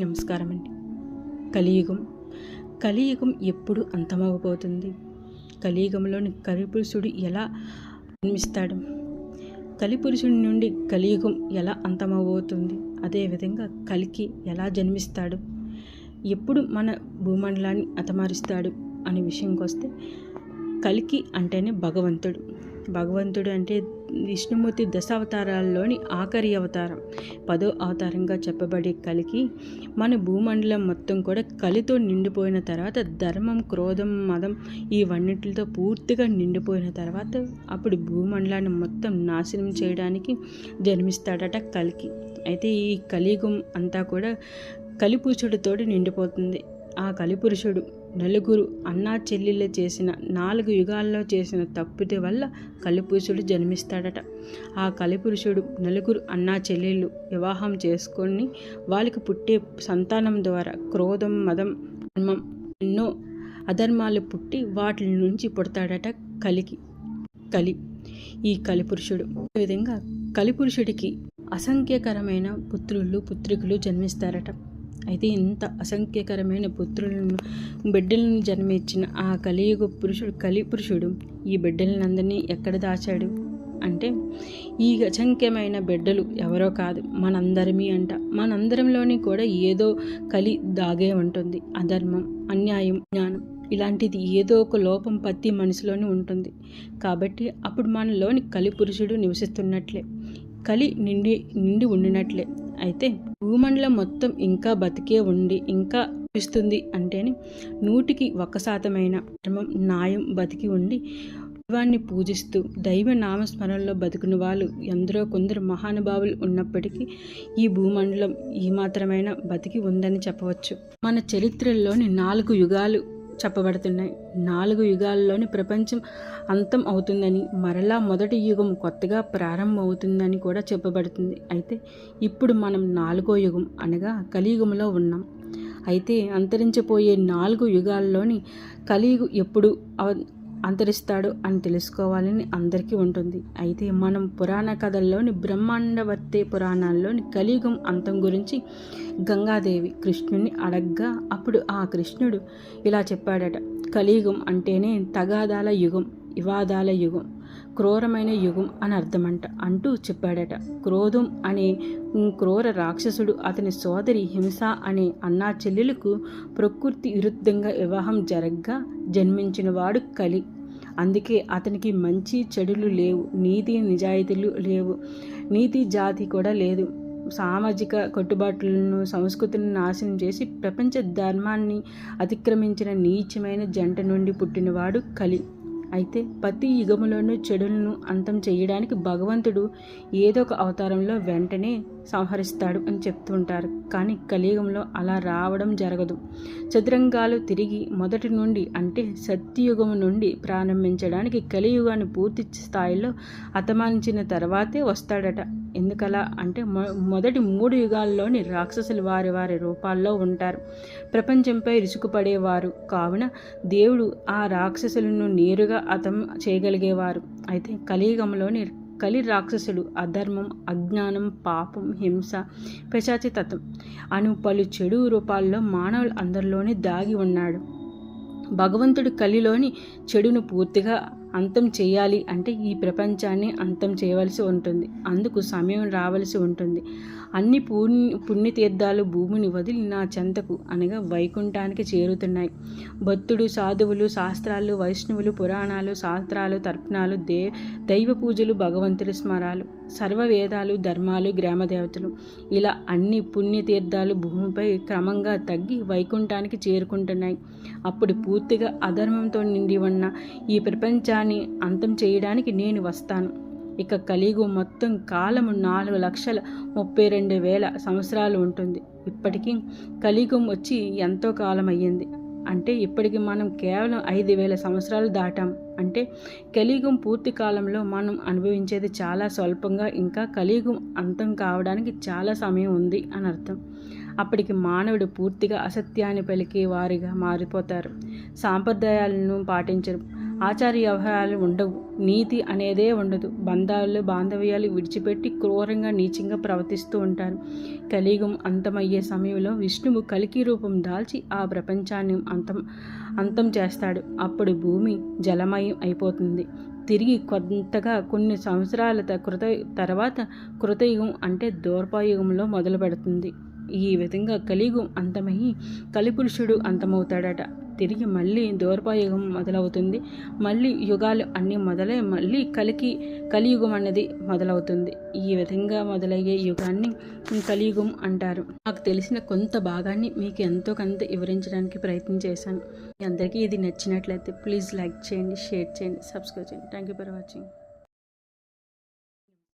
నమస్కారం అండి కలియుగం. కలియుగం ఎప్పుడు అంతమవబోతుంది కలియుగంలోని కలిపురుషుడు ఎలా జన్మిస్తాడు? కలిపురుషుడి నుండి కలియుగం ఎలా అంతమవబోతుంది అదేవిధంగా కలికి ఎలా జన్మిస్తాడు? ఎప్పుడు మన భూమండలాన్ని అతమారుస్తాడు? అనే విషయంకి వస్తే కలికి అంటేనే భగవంతుడు. భగవంతుడు అంటే విష్ణుమూర్తి దశావతారాల్లోని ఆఖరి అవతారం. పదో అవతారంగా చెప్పబడే కలికి మన భూమండలం మొత్తం కూడా కలితో నిండిపోయిన తర్వాత ధర్మం క్రోధం మదం ఇవన్నిటితో పూర్తిగా నిండిపోయిన తర్వాత అప్పుడు భూమండలాన్ని మొత్తం నాశనం చేయడానికి జన్మిస్తాడట కలికి. అయితే ఈ కలియుగం అంతా కూడా కలిపురుషుడితోటి నిండిపోతుంది. ఆ కలిపురుషుడు నలుగురు అన్నా చెల్లెళ్ళు చేసిన నాలుగు యుగాల్లో చేసిన తప్పితే వల్ల కలిపురుషుడు జన్మిస్తాడట. ఆ కలిపురుషుడు నలుగురు అన్నా చెల్లెళ్ళు వివాహం చేసుకొని వాళ్ళకి పుట్టే సంతానం ద్వారా క్రోధం మదం ధర్మం ఎన్నో అధర్మాలు పుట్టి వాటి నుంచి పుడతాడట కలికి కలి ఈ కలిపురుషుడు. ఈ విధంగా కలిపురుషుడికి అసంఖ్యకరమైన పుత్రులు పుత్రికలు జన్మిస్తారట. అయితే ఇంత అసంఖ్యకరమైన పుత్రులను బిడ్డలను జన్మించిన ఆ కలియుగ పురుషుడు కలి పురుషుడు ఈ బిడ్డలందరినీ ఎక్కడ దాచాడు? అంటే ఈ అసంఖ్యమైన బిడ్డలు ఎవరో కాదు మనందరమీ అంట. మనందరంలోని కూడా ఏదో కలి దాగే ఉంటుంది. అధర్మం అన్యాయం జ్ఞానం ఇలాంటిది ఏదో ఒక లోపం ప్రతి మనసులోనే ఉంటుంది. కాబట్టి అప్పుడు మనలోని కలి పురుషుడు నివసిస్తున్నట్లే. కలి నిండి నిండి ఉండినట్లే. అయితే భూమండలం మొత్తం ఇంకా బతికే ఉండి ఇంకా ఇస్తుంది అంటేనే నూటికి ఒక శాతమైన ధర్మం న్యాయం బతికి ఉండి దైవాన్ని పూజిస్తూ దైవ నామస్మరణలో బతుకుని వాళ్ళు ఎందరో కొందరు మహానుభావులు ఉన్నప్పటికీ ఈ భూమండలం ఈ మాత్రమైన బతికి ఉందని చెప్పవచ్చు. మన చరిత్రలోని నాలుగు యుగాలు చెప్పబడుతున్నాయి. నాలుగు యుగాల్లోని ప్రపంచం అంతం అవుతుందని మరలా మొదటి యుగం కొత్తగా ప్రారంభం అవుతుందని కూడా చెప్పబడుతుంది. అయితే ఇప్పుడు మనం నాలుగో యుగం అనగా కలియుగంలో ఉన్నాం. అయితే అంతరించిపోయే నాలుగు యుగాల్లోని కలియుగం ఎప్పుడు అంతరిస్తాడు అని తెలుసుకోవాలని అందరికీ ఉంటుంది. అయితే మనం పురాణ కథల్లోని బ్రహ్మాండవర్తే పురాణాల్లోని కలియుగం అంతం గురించి గంగాదేవి కృష్ణుని అడగ్గా అప్పుడు ఆ కృష్ణుడు ఇలా చెప్పాడట కలియుగం అంటేనే తగాదాల యుగం వివాదాల యుగం. క్రూరమైన యుగం అని అర్థమంట. అంటూ చెప్పాడట. క్రోధం అనే క్రూర రాక్షసుడు అతని సోదరి హింస అనే అన్నా చెల్లెలకు ప్రకృతి విరుద్ధంగా వివాహం జరగ్గా జన్మించిన వాడు కలి. అందుకే అతనికి మంచి చెడులు లేవు నీతి నిజాయితీలు లేవు నీతి జాతి కూడా లేదు. సామాజిక కట్టుబాట్లను సంస్కృతిని నాశనం చేసి ప్రపంచ ధర్మాన్ని అతిక్రమించిన నీచమైన జంట నుండి పుట్టినవాడు కలి. అయితే ప్రతి యుగములోనూ చెడులను అంతం చేయడానికి భగవంతుడు ఏదో ఒక అవతారంలో వెంటనే సంహరిస్తాడు అని చెప్తుంటారు కానీ కలియుగంలో అలా రావడం జరగదు. చతురంగాలు తిరిగి మొదటి నుండి అంటే సత్యయుగం నుండి ప్రారంభించడానికి కలియుగాన్ని పూర్తి స్థాయిలో అతమానించిన తర్వాతే వస్తాడట. ఎందుకలా అంటే మొ మొదటి మూడు యుగాల్లోని రాక్షసులు వారి వారి రూపాల్లో ఉంటారు. ప్రపంచంపై రుచుకుపడేవారు కావున దేవుడు ఆ రాక్షసులను నేరుగా అతం చేయగలిగేవారు. అయితే కలియుగంలోని కలి రాక్షసుడు అధర్మం అజ్ఞానం పాపం హింస పిశాచితత్వం అను పలు చెడు రూపాల్లో మానవులు అందరిలోనే దాగి ఉన్నాడు. భగవంతుడు కలిలోని చెడును పూర్తిగా అంతం చేయాలి అంటే ఈ ప్రపంచాన్ని అంతం చేయవలసి ఉంటుంది. అందుకు సమయం రావలసి ఉంటుంది. అన్ని పుణ్య పుణ్యతీర్థాలు భూమిని వదిలి నా చెంతకు అనగా వైకుంఠానికి చేరుతున్నాయి. భక్తుడు సాధువులు శాస్త్రాలు వైష్ణవులు పురాణాలు శాస్త్రాలు తర్పణాలు దే దైవ పూజలు భగవంతుడి స్మరాలు సర్వవేదాలు ధర్మాలు గ్రామదేవతలు ఇలా అన్ని పుణ్యతీర్థాలు భూమిపై క్రమంగా తగ్గి వైకుంఠానికి చేరుకుంటున్నాయి. అప్పుడు పూర్తిగా అధర్మంతో నిండి ఉన్న ఈ ప్రపంచాన్ని అంతం చేయడానికి నేను వస్తాను. ఇక కలిగు మొత్తం కాలము నాలుగు లక్షల ముప్పై రెండు వేల సంవత్సరాలు ఉంటుంది. ఇప్పటికీ కలియుగం వచ్చి ఎంతో కాలం అయ్యింది అంటే ఇప్పటికి మనం కేవలం ఐదు వేల సంవత్సరాలు దాటాం. అంటే కలియుగం పూర్తి కాలంలో మనం అనుభవించేది చాలా స్వల్పంగా ఇంకా కలియుగం అంతం కావడానికి చాలా సమయం ఉంది అని అర్థం. అప్పటికి మానవుడు పూర్తిగా అసత్యాన్ని పలికే వారిగా మారిపోతారు. సాంప్రదాయాలను పాటించరు. ఆచార వ్యవహారాలు ఉండవు. నీతి అనేదే ఉండదు. బంధాలు బాంధవ్యాలు విడిచిపెట్టి క్రూరంగా నీచంగా ప్రవర్తిస్తూ ఉంటారు. కలియుగం అంతమయ్యే సమయంలో విష్ణువు కలికి రూపం దాల్చి ఆ ప్రపంచాన్ని అంతం అంతం చేస్తాడు. అప్పుడు భూమి జలమయం అయిపోతుంది. తిరిగి కొంతగా కొన్ని సంవత్సరాల కృత తర్వాత కృతయుగం అంటే దూర్పాయుగంలో మొదలు పెడుతుంది ఈ విధంగా కలియుగం అంతమయ్యి కలిపురుషుడు అంతమవుతాడట. తిరిగి మళ్ళీ దూర్పాయుగం మొదలవుతుంది. మళ్ళీ యుగాలు అన్నీ మొదలై మళ్ళీ కలికి కలియుగం అన్నది మొదలవుతుంది. ఈ విధంగా మొదలయ్యే యుగాన్ని కలియుగం అంటారు. నాకు తెలిసిన కొంత భాగాన్ని మీకు ఎంతో కొంత వివరించడానికి ప్రయత్నం చేశాను. మీ అందరికీ ఇది నచ్చినట్లయితే ప్లీజ్ లైక్ చేయండి షేర్ చేయండి సబ్స్క్రైబ్ చేయండి. Thank you for watching.